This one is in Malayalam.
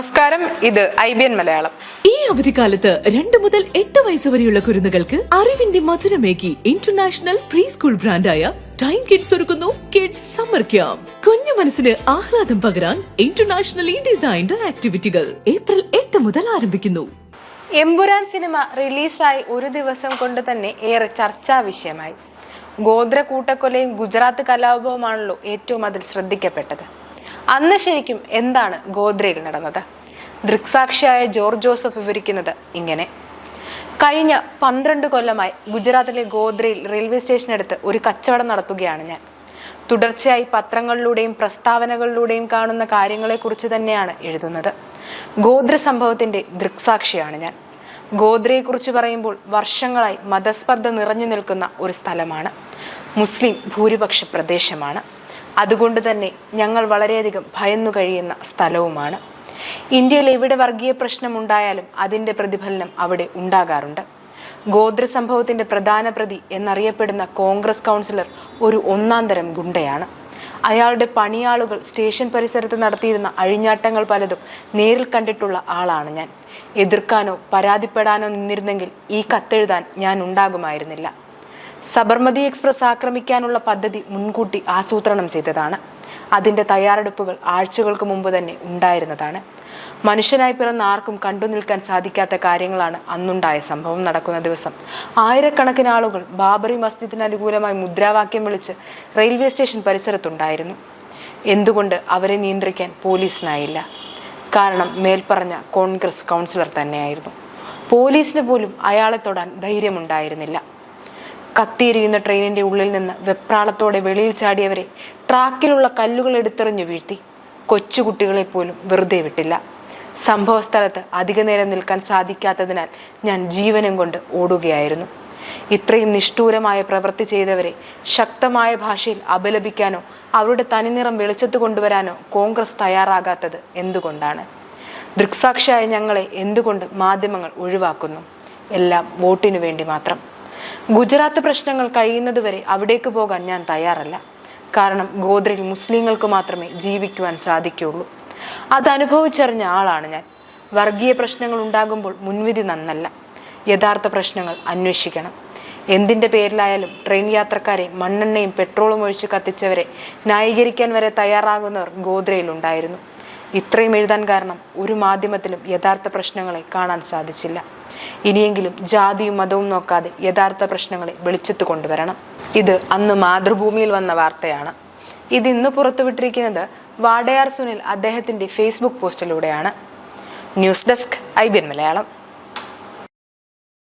നമസ്കാരം. ഇത് ഐ ബി എൻ മലയാളം. ഈ അവധിക്കാലത്ത് രണ്ട് മുതൽ എട്ട് വയസ്സ് വരെയുള്ള കുരുന്നുകൾക്ക് അറിവിന്റെ മധുരമേകി ഇന്റർനാഷണൽ പ്രീ സ്കൂൾ ബ്രാൻഡായ ടൈം കിഡ്സ് ഒരുക്കുന്നു. കിഡ്സ് സമ്മർ ക്യാമ്പ് കുഞ്ഞു മനസ്സിന് ആഹ്ലാദം പകരാൻ ഇന്റർനാഷണലി ഡിസൈൻഡ് ആക്ടിവിറ്റികൾ ഏപ്രിൽ എട്ട് മുതൽ ആരംഭിക്കുന്നു. എമ്പുരാൻ സിനിമ റിലീസായി ഒരു ദിവസം കൊണ്ട് തന്നെ ഏറെ ചർച്ചാ വിഷയമായി. ഗോത്ര കൂട്ടക്കൊലയും ഗുജറാത്ത് കലാപവുമാണല്ലോ ഏറ്റവും അതിൽ ശ്രദ്ധിക്കപ്പെട്ടത്. അന്ന് ശരിക്കും എന്താണ് ഗോദ്രയിൽ നടന്നത്? ദൃക്സാക്ഷിയായ ജോർജ് ജോസഫ് വിവരിക്കുന്നത് ഇങ്ങനെ. കഴിഞ്ഞ പന്ത്രണ്ട് കൊല്ലമായി ഗുജറാത്തിലെ ഗോദ്രയിൽ റെയിൽവേ സ്റ്റേഷനടുത്ത് ഒരു കച്ചവടം നടത്തുകയാണ് ഞാൻ. തുടർച്ചയായി പത്രങ്ങളിലൂടെയും പ്രസ്താവനകളിലൂടെയും കാണുന്ന കാര്യങ്ങളെക്കുറിച്ച് തന്നെയാണ് എഴുതുന്നത്. ഗോദ്ര സംഭവത്തിന്റെ ദൃക്സാക്ഷിയാണ് ഞാൻ. ഗോദ്രയെക്കുറിച്ച് പറയുമ്പോൾ വർഷങ്ങളായി മതസ്പർദ്ധ നിറഞ്ഞു നിൽക്കുന്ന ഒരു സ്ഥലമാണ്. മുസ്ലിം ഭൂരിപക്ഷ പ്രദേശമാണ്. അതുകൊണ്ട് തന്നെ ഞങ്ങൾ വളരെയധികം ഭയന്നു കഴിയുന്ന സ്ഥലവുമാണ്. ഇന്ത്യയിൽ എവിടെ വർഗീയ പ്രശ്നമുണ്ടായാലും അതിന്റെ പ്രതിഫലനം അവിടെ ഉണ്ടാകാറുണ്ട്. ഗോത്ര സംഭവത്തിന്റെ പ്രധാന പ്രതി എന്നറിയപ്പെടുന്ന കോൺഗ്രസ് കൗൺസിലർ ഒരു ഒന്നാം തരം ഗുണ്ടയാണ്. അയാളുടെ പണിയാളുകൾ സ്റ്റേഷൻ പരിസരത്ത് നടത്തിയിരുന്ന അഴിഞ്ഞാട്ടങ്ങൾ പലതും നേരിൽ കണ്ടിട്ടുള്ള ആളാണ് ഞാൻ. എതിർക്കാനോ പരാതിപ്പെടാനോ നിന്നിരുന്നെങ്കിൽ ഈ കത്തെഴുതാൻ ഞാൻ ഉണ്ടാകുമായിരുന്നില്ല. സബർമതി എക്സ്പ്രസ് ആക്രമിക്കാനുള്ള പദ്ധതി മുൻകൂട്ടി ആസൂത്രണം ചെയ്തതാണ്. അതിന്റെ തയ്യാറെടുപ്പുകൾ ആഴ്ചകൾക്ക് മുമ്പ് തന്നെ ഉണ്ടായിരുന്നതാണ്. മനുഷ്യനായി പിറന്ന ആർക്കും കണ്ടു നിൽക്കാൻ സാധിക്കാത്ത കാര്യങ്ങളാണ് അന്നുണ്ടായ സംഭവം നടക്കുന്ന ദിവസം. ആയിരക്കണക്കിന് ആളുകൾ ബാബറി മസ്ജിദിന് അനുകൂലമായി മുദ്രാവാക്യം വിളിച്ച് റെയിൽവേ സ്റ്റേഷൻ പരിസരത്തുണ്ടായിരുന്നു. എന്തുകൊണ്ട് അവരെ നിയന്ത്രിക്കാൻ പോലീസിനായില്ല? കാരണം മേൽപ്പറഞ്ഞ കോൺഗ്രസ് കൗൺസിലർ തന്നെയായിരുന്നു. പോലീസിന് പോലും അയാളെ തൊടാൻ ധൈര്യമുണ്ടായിരുന്നില്ല. കത്തിയിരിക്കുന്ന ട്രെയിനിന്റെ ഉള്ളിൽ നിന്ന് വെപ്രാളത്തോടെ വെളിയിൽ ചാടിയവരെ ട്രാക്കിലുള്ള കല്ലുകൾ എടുത്തെറിഞ്ഞു വീഴ്ത്തി. കൊച്ചുകുട്ടികളെ പോലും വെറുതെ വിട്ടില്ല. സംഭവ അധികനേരം അധിക നേരം നിൽക്കാൻ സാധിക്കാത്തതിനാൽ ഞാൻ ജീവനം കൊണ്ട് ഓടുകയായിരുന്നു. ഇത്രയും നിഷ്ഠൂരമായ പ്രവൃത്തി ചെയ്തവരെ ശക്തമായ ഭാഷയിൽ അപലപിക്കാനോ അവരുടെ തനിനിറം വെളിച്ചത്ത് കൊണ്ടുവരാനോ കോൺഗ്രസ് തയ്യാറാകാത്തത് എന്തുകൊണ്ടാണ്? ദൃക്സാക്ഷിയായ ഞങ്ങളെ എന്തുകൊണ്ട് മാധ്യമങ്ങൾ ഒഴിവാക്കുന്നു? എല്ലാം വോട്ടിനു വേണ്ടി മാത്രം. ഗുജറാത്ത് പ്രശ്നങ്ങൾ കഴിയുന്നതുവരെ അവിടേക്ക് പോകാൻ ഞാൻ തയ്യാറല്ല. കാരണം ഗോദ്രയിൽ മുസ്ലിങ്ങൾക്ക് മാത്രമേ ജീവിക്കുവാൻ സാധിക്കുകയുള്ളൂ. അത് അനുഭവിച്ചറിഞ്ഞ ആളാണ് ഞാൻ. വർഗീയ പ്രശ്നങ്ങൾ ഉണ്ടാകുമ്പോൾ മുൻവിധി നന്നല്ല. യഥാർത്ഥ പ്രശ്നങ്ങൾ അന്വേഷിക്കണം. എന്തിന്റെ പേരിലായാലും ട്രെയിൻ യാത്രക്കാരെ മണ്ണെണ്ണയും പെട്രോളും ഒഴിച്ച് കത്തിച്ചവരെ ന്യായീകരിക്കാൻ വരെ തയ്യാറാകുന്നവർ ഗോദ്രയിലുണ്ടായിരുന്നു. ഇത്രയും എഴുതാൻ കാരണം ഒരു മാധ്യമത്തിലും യഥാർത്ഥ പ്രശ്നങ്ങളെ കാണാൻ സാധിച്ചില്ല. ഇനിയെങ്കിലും ജാതിയും മതവും നോക്കാതെ യഥാർത്ഥ പ്രശ്നങ്ങളെ വെളിച്ചത്ത് കൊണ്ടുവരണം. ഇത് അന്ന് മാതൃഭൂമിയിൽ വന്ന വാർത്തയാണ്. ഇത് ഇന്ന് പുറത്തുവിട്ടിരിക്കുന്നത് വാടയാർ സുനിൽ അദ്ദേഹത്തിന്റെ Facebook പോസ്റ്റിലൂടെയാണ്. News desk I B Malayalam.